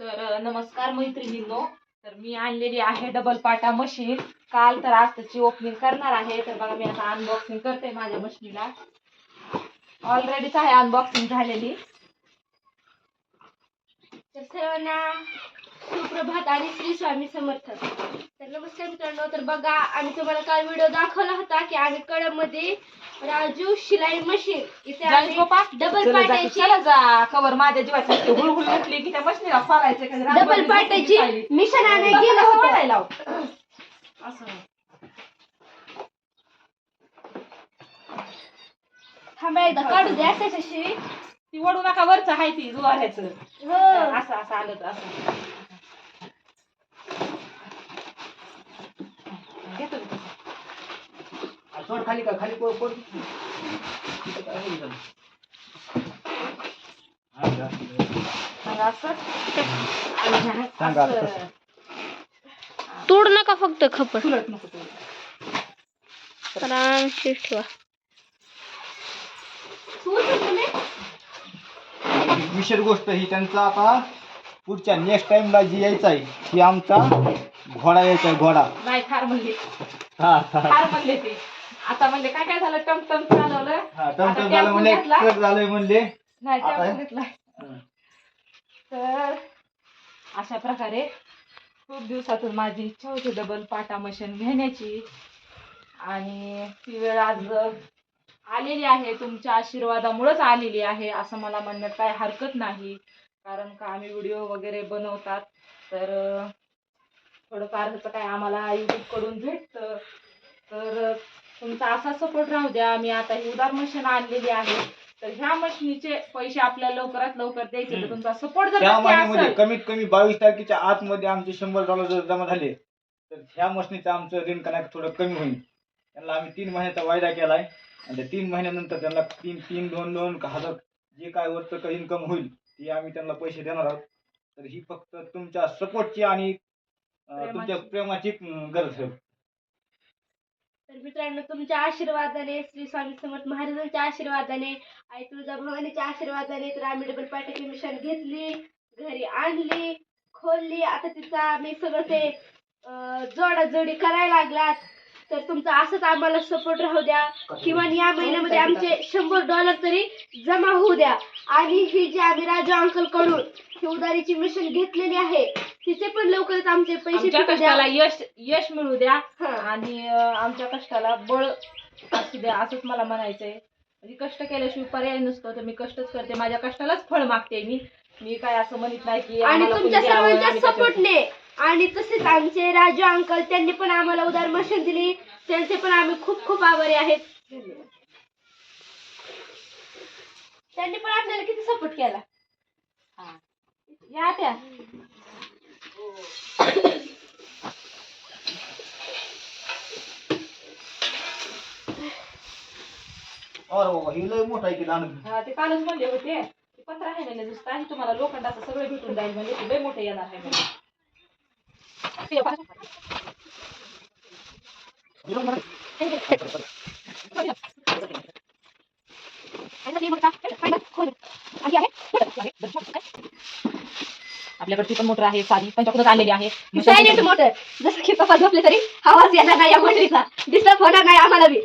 तर नमस्कार मैत्रिणींनो. तर मी आणलेली आहे डबल पाटा मशीन काल तर आज त्याची ओपनिंग करणार आहे. तर बघा मी आता अनबॉक्सिंग करते माझ्या मशीनला ऑलरेडीच आहे अनबॉक्सिंग झालेली. तर सर्वांना सुप्रभात आणि श्री स्वामी समर्थ. तर नमस्कार मित्रांनो. तर बघा आम्ही तुम्हाला काल व्हिडिओ दाखवला होता की आम्ही कडमध्ये राजू शिलाई मशीन. इथे पप्पा डबल चला जा, पाटाची चला जा. कवर माझ्या जीवाची नुसती हुळहुळ म्हटली की त्या मशीनीला फाडायचं का? डबल दिसायली. मिशन बस गेलं असं होतं. लाव. असं थांबा एकदा काढू द्या त्याच्याशी. ती वडू नका वरचं आहे ती जुवाऱ्याचं हो. असं असं आलं तर असं घेतो मी तसं. सोड खाली का खाली कोण कोण. हा. सांगा आता. तोड नका फक्त खपट तुलट नको तू आरामशीर ठेवा. विशेष गोष्ट ही त्यांचा आता पुढच्या नेक्स्ट टाइमला जी यायचा आहे ही आमचा घोडा यायचा आहे घोडा. नाही फार म्हणले. हा हा. फार म्हणले ते. आता म्हणले काय काय झालं? टमटम चालवलं. हा आता टमटम झालं टेम्पो घेतला. ट्रक झालंय म्हणले. नाही आता टेम्पो? घेतलाय हं. तर अशा प्रकारे खूप दिवसातून माझी इच्छा होती डबल पाटा मशीन घेण्याची. आणि ती वेळ आज आलेली आहे. तुमच्या आशीर्वादामुळेच आलेली आहे असं मला म्हणण्यात काय हरकत नाही. कारण का आम्ही व्हिडिओ वगैरे बनवतात. तर अं, थोडंफार ह्याचं काय आम्हाला यूट्यूबकडून भेटतं. तर तुमचा असा सपोर्ट राहू द्या. मी आता ही उदार मशीन आणलेली आहे. तर ह्या मशीनीचे पैसे आपल्याला लवकरात लवकर द्यायचे तर. तुमचा सपोर्ट जर त्या नक्की महिन्यामध्ये असेल कमीत कमी बावीस तारखेच्या आतमध्ये आमचे शंभर डॉलर जर जमा झाले तर ह्या मशनीचं आमचं ऋण कनेक्ट थोडं कमी होईल. त्यांना आम्ही तीन महिन्याचा वायदा केलाय. आणि त्या तीन महिन्यानंतर त्यांना तीन तीन दोन दोन हजार जे काय वरचं काही इन्कम होईल ते आम्ही त्यांना पैसे देणार आहोत. तर ही फक्त तुमच्या सपोर्टची आणि अं, तुमच्या प्रेमाची अं, गरज आहे. तर मित्रांनो तुमच्या आशीर्वादाने श्री स्वामी समर्थ महाराजांच्या आशीर्वादाने आई तुळजा भवानीच्या आशीर्वादाने तर आम्ही डबल पाट्याची मिशन घेतली घरी आणली खोलली. आता तिचा आम्ही सगळं ते जोडाजोडी करायला लागलात. तर तुमचा असंच आम्हाला सपोर्ट राहू द्या. किमान या महिन्यामध्ये आमचे शंभर डॉलर तरी जमा होऊ द्या. आणि ही जी आम्ही राजू अंकलकडून ही उदारीची मिशन घेतलेली आहे तिचे पण लवकरच आमचे पैसे आमच्या द्या. कष्टाला यश यश मिळू द्या. हा. आणि अं, आमच्या कष्टाला बळ असू द्या असंच मला म्हणायचंय. म्हणजे कष्ट केल्याशिवाय पर्याय नसतो तर मी कष्टच करते. माझ्या कष्टालाच फळ मागते मी. मी काय असं म्हणत नाही की आणि आम्हाला तुमच्या कोणी द्यावं, सर्वांच्या आम्ही त्याच्यावर- सपोर्टने आणि तसेच आमचे राजू अंकल त्यांनी पण आम्हाला उदार मशीन दिली. त्यांचे पण आम्ही खूप खूप आभारी आहेत. त्यांनी पण आपल्याला किती सपोर्ट केला. हा. या त्या. अरे बाबा ही लय मोठा आहे की लहान हा, ते कालच म्हणले होते. पंधरा आहे ना नुसतं तुम्हाला लोखंडाचं सगळं भेटून जाईल म्हणजे ते लय मोठे येणार आहे म्हणजे. आपल्याकडची पण मोटर आहे साधी पंचाकृत आणलेली आहे. Silent motor. जसं की पप्पा झोपले तरी आवाज़ येणार नाही या मोटरीचा. डिस्टर्ब होणार नाही आम्हाला बी.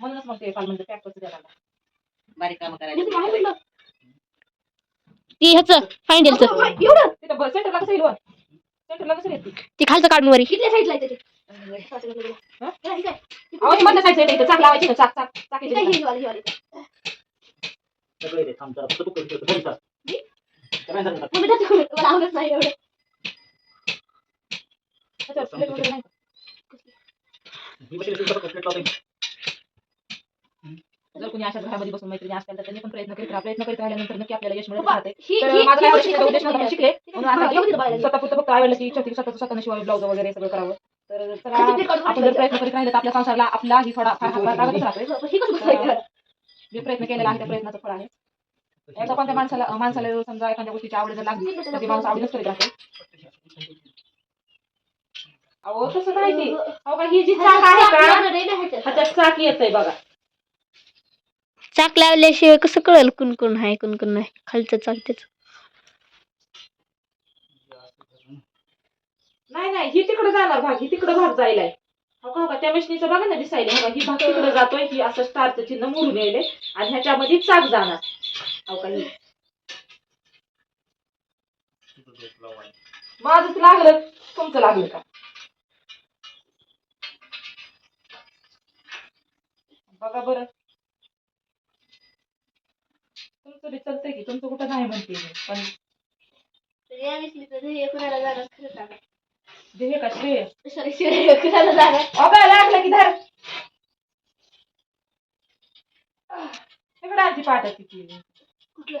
म्हणूनच मग ते काल म्हणजे पॅक कसं द्यायला बारीक काम ती करायला ह्याच फायनलचं वर? सेंटरला कसं येते ती? खालचं काढून वरी. ते. तू नाही एवढं त्याच्यावर plate वगैरे नाही का? ही मशीन कसं कसं लावता येईल? जर कोणी अशा घरामध्ये बसून मैत्रिणी असतील तर त्यांनी पण प्रयत्न करीत राहा. प्रयत्न करीत राहिल्यानंतर नक्की आपल्याला यश मिळत राहते तर माझा काय उद्देश नव्हता, शिकले. म्हणून स्वतः पुरतं फक्त आवडलं की इच्छा होती की स्वतः स्वतः शिवाय ब्लाऊज वगैरे सगळं करावं. तर चला आपण जर प्रयत्न करीत राहिलं तर आपल्या संसाराला आपला ही थोडा फार हातभार लागतच राहतोय. ही? जे प्रयत्न केलेला आहे त्या प्रयत्नाचं फळ आहे. एका कोणत्या माणसाला माणसाला समजा एखाद्या गोष्टीची आवड जर लागली तर ती माणूस आवडीनच करीत राहते. अहो तसं नाही ते अहो का ही जी चाक आहे का? ह्याच्यात चाक येतंय बघा. चाक लावल्याशिवाय कसं कळेल कुण कुण आहे कुण कुण नाही? खालचं चाक त्याच. नाही नाही ही तिकडे जाणार भाग ही तिकडे भाग जायलाय. हो का, हो का? त्या मशीनीचं बघा ना दिसायला. हो ही भाग तिकडे जातोय ही असं स्टारचं चिन्ह मोडून येईल आणि ह्याच्यामध्ये चाक जाणार. हो का ही. माझंच लागलं. तुमचं लागलं का? बघा बरं. तुमचं बी की तुमचं कुठं नाही म्हणते मी पण या तर ध्येय कुणाला जाणार खरं का श्रेय? कुणाला जाणार? अगं लागलं की धर. आधी पाठ किती कुठलं?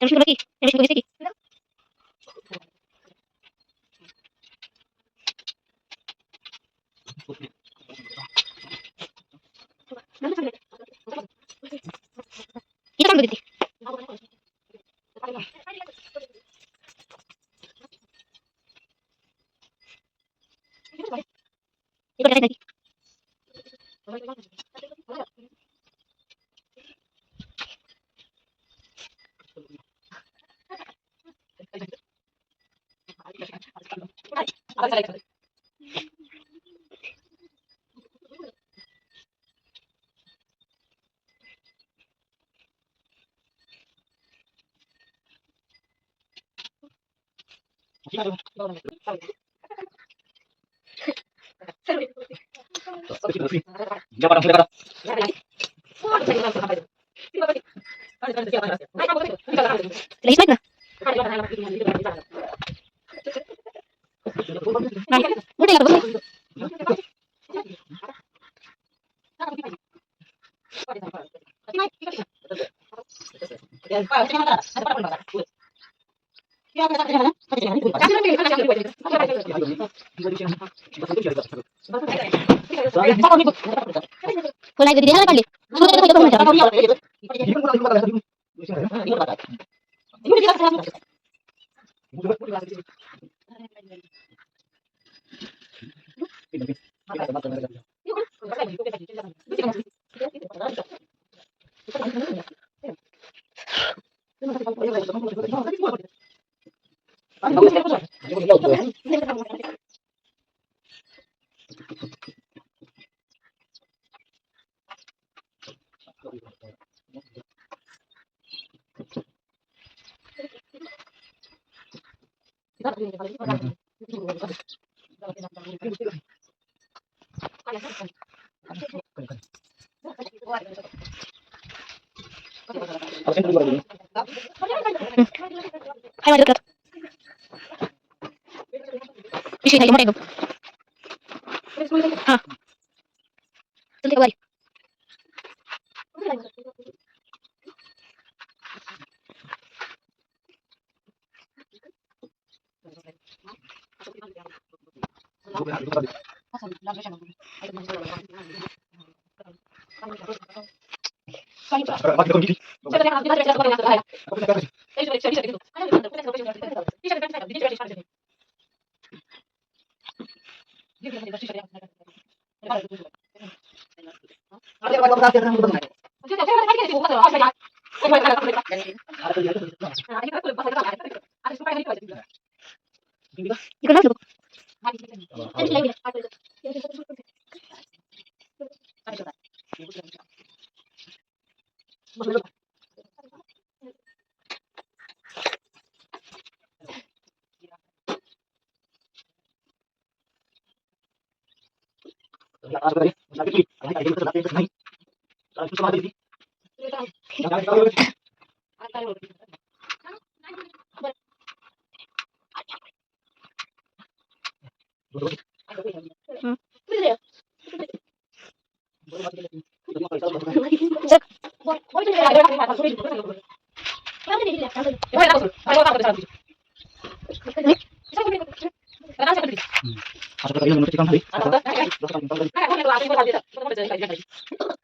আমি শুধু কি আমি শুধু কি Gracias. Dia potong, dia potong. Lagi ya, udah. Ya, kita akan ahí como ah. tengo. Ah. Sulte guay. Sorry, इकडं Masuk ke dalam menurut.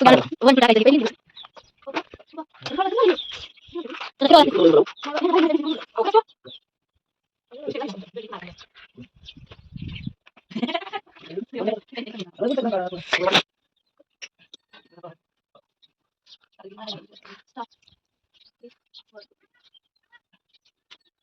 Sudah,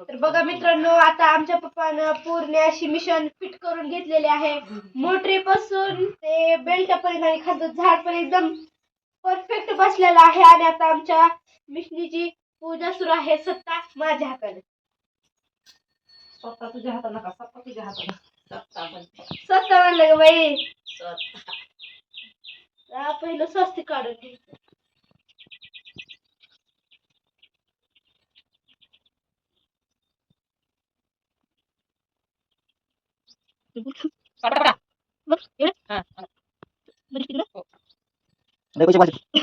तर बघा मित्रांनो आता आमच्या पप्पानं पूर्ण अशी मिशन फिट करून घेतलेली आहे. मोटरीपासून ते बेल्ट पर्यंत आणि खालचं झाड पण एकदम परफेक्ट बसलेलं आहे आणि आता आमच्या मिशनीची पूजा सुरू आहे सत्ता माझ्या हाताने. स्वतः तुझ्या हाताला का स्वतः तुझ्या हाताला स्वतः म्हणलं ग बाई. पहिलं स्वस्ती काढून घ्यायचं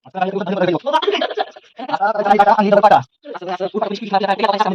Masalahnya itu tadi ada ada ada Asal-asal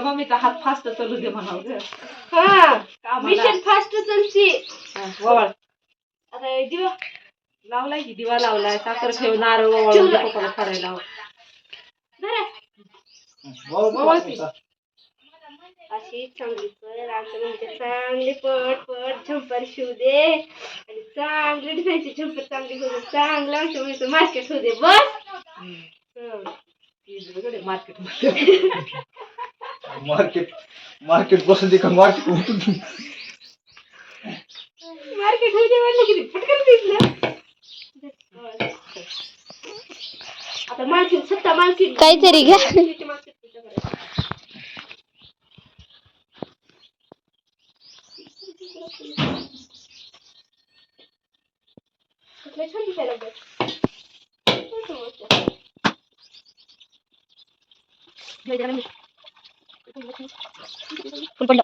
आमच्या मम्मीचा हात फास्ट चालू दे म्हणावं गं. हा. मिशन फास्ट हा, वळ. हे दिवा. लावलाय की दिवा लावलाय साखर ठेव नारळ पप्पाला. हो, अशी चांगली तर आमच्या मम्मीचे चांगले पट पट झंपर शिव दे. आणि चांगली डिझाईनची झंपर चांगली होऊ चांगलं आमच्या मम्मीचं मार्केट होऊ दे. बस. मार्केट मार्केट मार्केट बसून दे का मार्केट मार्केट। दे म्हणलं किती पटकन दिसलं आता मालकीन सत्ता मालकीन काहीतरी घ्या. 돌려.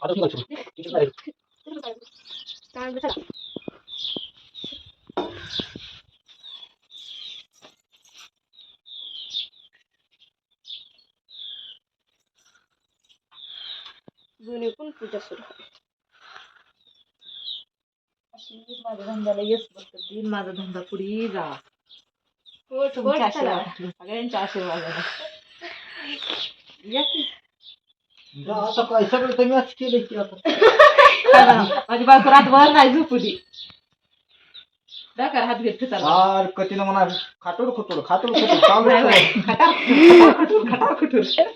아저씨가 지금 이쪽에 나 이거 잘 दिन माझा धंदा पुढे जा. गोड तुमच्या. आशीर्वाद सगळ्यांच्या आशीर्वादाने. या की. आता काय सगळं केलं की आता. माझी बायको रातभर नाही झोपू दे डोक्यावर हात घेत. फार कठीण म्हणा खाटोड खुटोड खाटोड खुटोड. चालू.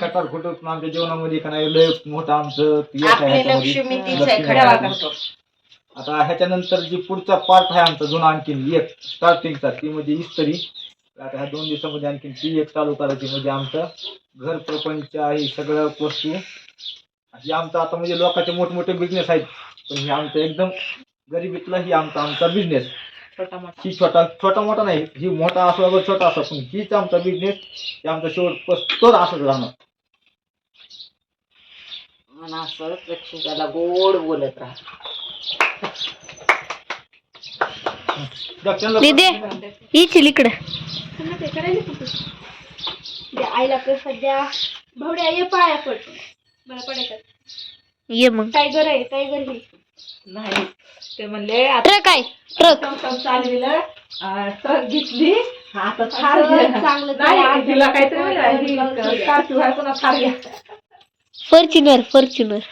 खटार खटूर खुटोड आमच्या जीवनामध्ये का नाही लय मोठं आमचं. लक्ष्मी तीच लक्ष्मी आता ह्याच्यानंतर जी पुढचा पार्ट आहे आमचा जुना आणखीन एक स्टार्टिंगचा ती म्हणजे इस्त्री आता ह्या दोन दिवसामध्ये आणखीन ती एक चालू करायची म्हणजे आमचं घर प्रपंच ही सगळं वस्तू. ही आमचा आता म्हणजे लोकांचे मोठमोठे बिझनेस आहेत. पण हे आमचं एकदम गरिबीतला ही आमचा आमचा बिझनेस छोटा मोठा ही छोटा छोटा मोठा नाही ही मोठा असो अगर छोटा असो पण हीच आमचा बिझनेस हे आमचा शेवट तोच असंच राहणार. म्हणून असं लक्ष्मीला गोड बोलत राहा. जा, त्यांना- दे येशील इकडं. ते करायला कुठं दे आईला प्रसाद द्या. भावड्या ये पाया पड. मला पडायचं ये मग. टायगर आहे टायगर हे नाही ते म्हणले आता ट्रक आहे ट्रक. चालविलं. ट्रक घेतली. आता घ्या. चांगलं तिला काहीतरी थार घ्या. Fortuner, Fortuner.